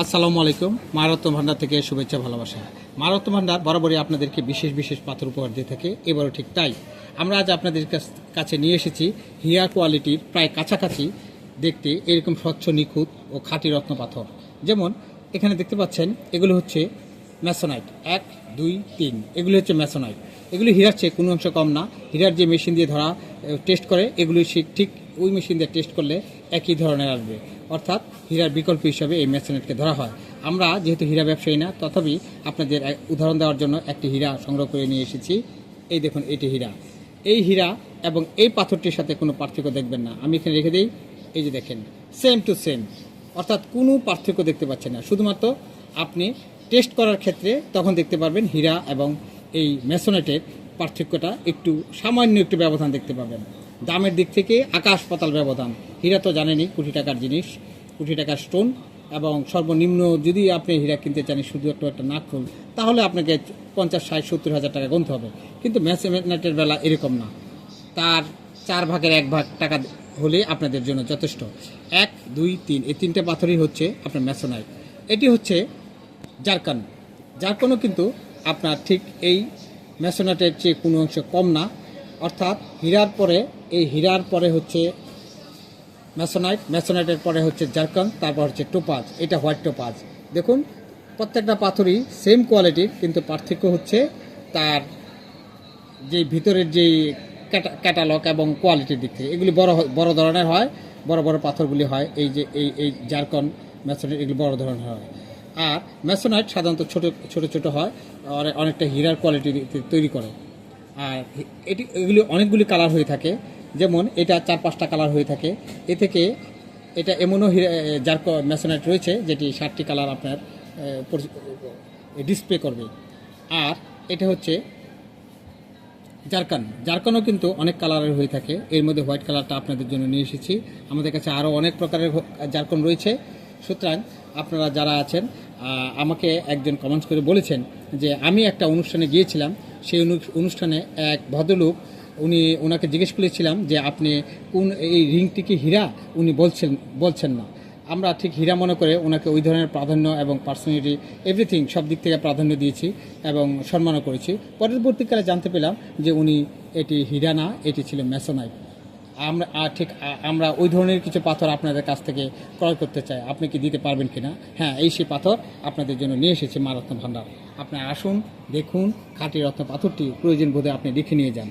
আসসালামু আলাইকুম। মারত্ব ভান্ডার থেকে শুভেচ্ছা, ভালোবাসা। মারত্ব ভান্ডার বরাবরই আপনাদেরকে বিশেষ বিশেষ পাথর উপহার দিয়ে থাকে। এবারও ঠিক তাই। আমরা আজ আপনাদের কাছ- নিয়ে এসেছি হিয়া কোয়ালিটির প্রায় কাছাকাছি দেখতে এরকম স্বচ্ছ, নিখুঁত ও খাঁটি রত্ন পাথর। যেমন এখানে দেখতে পাচ্ছেন, এগুলো হচ্ছে ম্যাসোনাইট। এক, দুই, তিন। এগুলি হচ্ছে ম্যাসোনাইট। এগুলি হীরার চেয়ে কোনো অংশ কম না। হীরার যে মেশিন দিয়ে ধরা টেস্ট করে, এগুলি সে ঠিক ওই মেশিন দিয়ে টেস্ট করলে একই ধরনের আসবে। অর্থাৎ হীরার বিকল্প হিসাবে এই ম্যাসোনাইটকে ধরা হয়। আমরা যেহেতু হীরা ব্যবসায়ী না, তথাপি আপনাদের উদাহরণ দেওয়ার জন্য একটি হীরা সংগ্রহ করে নিয়ে এসেছি। এই দেখুন, এটি হীরা। এই হীরা এবং এই পাথরটির সাথে কোনো পার্থক্য দেখবেন না। আমি এখানে রেখে দিই, এই যে দেখেন সেম টু সেম অর্থাৎ কোনো পার্থক্য দেখতে পাচ্ছেন না। শুধুমাত্র আপনি টেস্ট করার ক্ষেত্রে তখন দেখতে পারবেন হীরা এবং এই মেসোনেটের পার্থক্যটা একটু সামান্য একটু ব্যবধান দেখতে পাবেন। দামের দিক থেকে আকাশ পাতাল ব্যবধান। হীরা তো জানেনই, কোটি টাকার জিনিস, কোটি টাকার স্টোন এবং সর্বনিম্ন যদি আপনি হীরা কিনতে চান, শুধু একটু একটা নাকফুল তাহলে আপনাকে পঞ্চাশ, ষাট, সত্তর হাজার টাকা গুনতে হবে। কিন্তু মেসোনেটের বেলা এরকম না। তার চার ভাগের এক ভাগ টাকা হলে আপনাদের জন্য যথেষ্ট। এক, দুই, তিন, এই তিনটে পাথরই হচ্ছে আপনার ম্যাসোনাইট। এটি হচ্ছে জারকান। জারকানও কিন্তু আপনার ঠিক এই ম্যাসোনাইটের চেয়ে কোনো অংশ কম না। অর্থাৎ হীরার পরে এই হীরার পরে হচ্ছে ম্যাসোনাইট, ম্যাসোনাইটের পরে হচ্ছে জারকান, তারপর হচ্ছে টোপাজ, এটা হোয়াইট টোপাজ। দেখুন, প্রত্যেকটা পাথরই সেম কোয়ালিটির কিন্তু পার্থক্য হচ্ছে তার যে ভিতরের যে ক্যাটালগ এবং কোয়ালিটির দিক থেকে। এগুলি বড় বড় ধরনের হয়, বড় বড় পাথরগুলি হয়, এই যে, এই এই জারকন, ম্যাসোনাইট, এগুলি বড় ধরনের হয়। আর ম্যাসোনাইট সাধারণত ছোট ছোট ছোট হয় অনেকটা হীরার কোয়ালিটি তৈরি করে। আর এটি এগুলি অনেকগুলি কালার হয়ে থাকে। যেমন এটা চার পাঁচটা কালার হয়ে থাকে। এ থেকে এটা এমনও যার ম্যাসোনাইট রয়েছে, যেটি ষাটটি কালার আপনার ডিসপ্লে করবে। আর এটা হচ্ছে জারকান। জারকানও কিন্তু অনেক কালারের হয়ে থাকে। এর মধ্যে হোয়াইট কালারটা আপনাদের জন্য নিয়ে এসেছি। আমাদের কাছে আরও অনেক প্রকারের জারকন রয়েছে। সুতরাং আপনারা যারা আছেন আমাকে একজন কমেন্টস করে বলেছেন যে, আমি একটা অনুষ্ঠানে গিয়েছিলাম। সেই অনুষ্ঠানে এক ভদ্রলোক উনি, ওনাকে জিজ্ঞেস করেছিলাম যে আপনি কোন এই রিংটি কি হীরা? উনি বলছেন বলছেন না। আমরা ঠিক হীরা মনে করে ওনাকে ওই ধরনের প্রাধান্য এবং পার্সোনালিটি এভরিথিং সব দিক থেকে প্রাধান্য দিয়েছি এবং সম্মানও করেছি। পরবর্তীকালে জানতে পেলাম যে উনি এটি হীরা না, এটি ছিল ম্যাসোনাইট। আমরা ঠিক আমরা ওই ধরনের কিছু পাথর আপনাদের কাছ থেকে ক্রয় করতে চাই। আপনি কি দিতে পারবেন কিনা? হ্যাঁ এই সেই পাথর আপনাদের জন্য নিয়ে এসেছে মা রত্ন ভাণ্ডার আপনি আসুন, দেখুন, খাঁটি রত্ন পাথরটি প্রয়োজন বোধে আপনি দেখে নিয়ে যান।